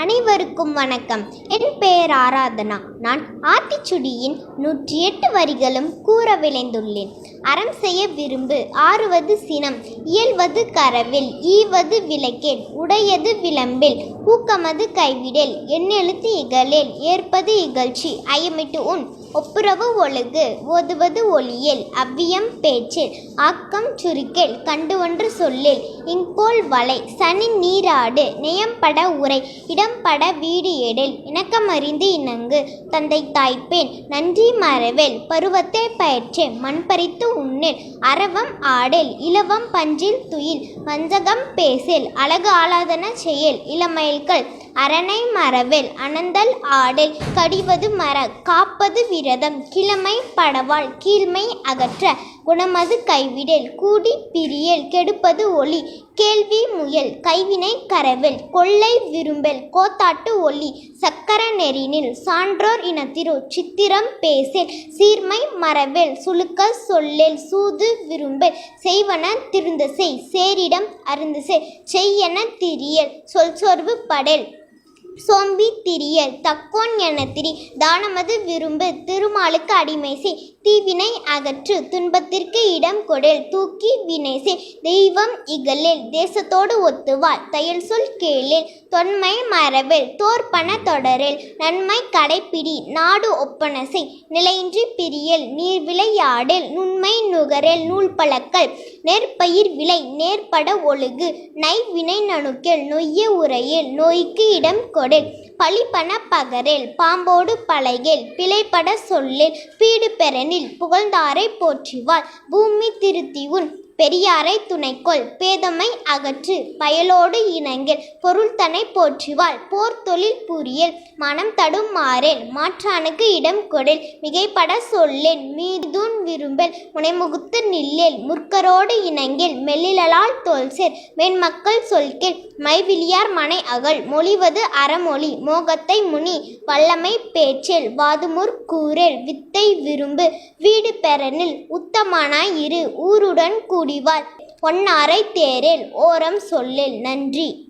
அனைவருக்கும் வணக்கம். என் பெயர் ஆராதனா. நான் ஆத்திச்சுடியின் நூற்றி எட்டு வரிகளும் கூற விளைந்துள்ளேன். அறம் செய்ய விரும்பு ஆறுவது சினம். இயல்வது கரவில் ஈவது விளக்கேல் உடையது விளம்பில் ஊக்கமது கைவிடேல் எண்ணெழுத்து இகழேல் ஏற்பது இகழ்ச்சி ஐயமிட்டு உன் ஒப்புரவு ஒழுகு ஓதுவது ஒளியேல் அவ்வியம் பேச்சில் ஆக்கம் சுருக்கேல் கண்டு ஒன்று சொல்லில் இங்கோல் வலை சனி நீராடு நெயம்பட உரை இடம்பட வீடு எடில் இணக்கமறிந்து இணங்கு தந்தை தாய்ப்பேன் நன்றி மறவேல் பருவத்தை பயிற்று மண் பறித்து உண்ணில் அரவம் ஆடேல் இலவம் பஞ்சில் துயில் வஞ்சகம் பேசில் அழகு ஆலாதன செயல் இளமயல்கள் அரணை மறவேல் அனந்தல் ஆடல் கடிவது மர காப்பது விரதம் கிழமை படவாள் கீழ்மை அகற்ற குணமது கைவிடல் கூடி பிரியல் கெடுப்பது ஒளி கேள்வி முயல் கைவினை கரவேல் கொள்ளை விரும்பல் கோத்தாட்டு ஒளி சக்கர நெறினில் சான்றோர் இனத்திரு சித்திரம் பேசில் சீர்மை மறவேல் சுழுக்க சொல்லேல் சூது விரும்பல் செய்வன திருந்த செய் சேரிடம் அருந்து செய் செய்யன திரியல் சொல் சோர்வு படேல். சோம்பி திரியல் தக்கோன் என திரி. தானமது விரும்பு திருமாலுக்கு அடிமை செய். தீவினை அகற்று துன்பத்திற்கு இடம் கொடல் தூக்கி வினை செய். தெய்வம் இகலில் தேசத்தோடு ஒத்துவாள் தையல் சொல் கேளில் தொன்மை மரபில் தோற்பன தொடரில். நன்மை கடைப்பிடி நாடு ஒப்பன செய். நிலையின்றி பிரியல் நீர் விளையாடில். நுண்மை நுகரில் நூல் பழக்கல். நெற்பயிர் விலை நேர்பட ஒழுகு. நை வினை நணுக்கில் நொய்ய உரையில். நோய்க்கு இடம் கொடல் பழிப்பன பகரேல் பாம்போடு பழகேல் பிழைப்பட சொல்லில் பீடு பெறனில் புகழ்ந்தாரை போற்றிவாள். பூமி திருத்தி உன் பெரியாரை துணைக்கொள் பேதமை அகற்று பயலோடு இணங்கில் பொருள்தனை போற்றிவாள் போர் தொழில் புரியல் மனம் தடுமாறேன் மாற்றானுக்கு இடம் கொடில் மிகைப்பட சொல்லேன் மீதுன் விரும்பல் முனைமுகுத்து நில்லேல் முற்கரோடு இணங்கில் மெல்லிலால் தோல்சேர் மென்மக்கள் சொல்கேள் மைவிலியார் மனை அகல் மொழிவது அறமொழி மோகத்தை முனி வல்லமை பேச்சேல் வாதுமுற் கூறேல் வித்தை விரும்பு வீடு பெறனில் உத்தமானாய் இரு ஊருடன் கூடிவாள் பொன்னாரை தேரேல் ஓரம் சொல்லேல் நன்றி.